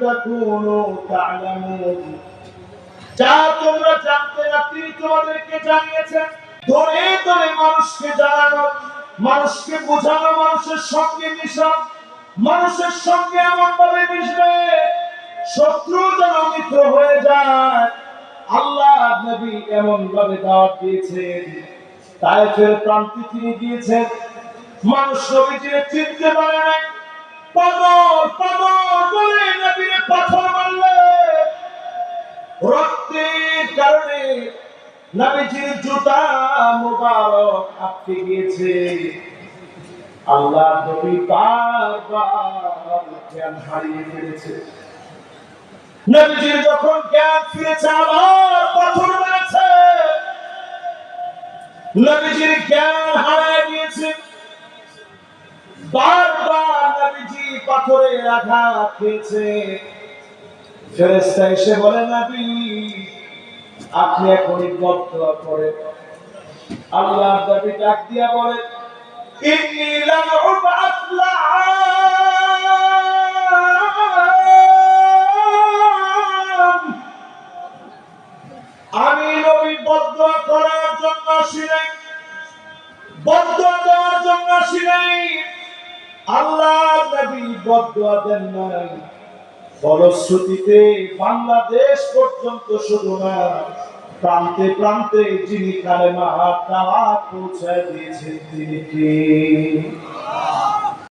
تكونوا تعلمون যা তোমরা জানতে না তিনি তোমাদেরকে জানিয়েছেন ধরে ধরে মানুষকে জানানো মানুষকে বোঝানো মানুষের সঙ্গে মিশা মানুষের সঙ্গে এমন ভাবে মিশবে শত্রু যেন মিত্র হয়ে যায় আল্লাহ নবী এমন ভাবে দাওয়াত দিয়েছেন তাই ফের প্রান্তি তিনি দিয়েছেন মানুষ নবীজিকে চিনতে পারে না নবীজির জুতা মুবারক আটকে গিয়েছে। আল্লাহ নবী বারবার জ্ঞান হারিয়ে ফেলেছে। নবীজির যখন জ্ঞান ফিরেছে, আবার পাথর মেরেছে। নবীজির জ্ঞান হারিয়ে গিয়েছে। বারবার নবীজি পাথরে আঘাত খেয়েছে। ফেরেশতা এসে বলে, নবী আপনি এখনই বদদোয়া করেন। আল্লাহ নবী ডাক দিয়া বলে আমি নবী বদদোয়া করার জন্য নাই। বদদোয়া দেওয়ার জন্য নাই। আল্লাহ নবী বদদোয়া দেন নাই। ফলশ্রুতিতে বাংলাদেশ পর্যন্ত শুধু না প্রান্তে প্রান্তে যিনি কালেমা দাওয়াত পৌঁছায় দিয়েছেন তিনি কে?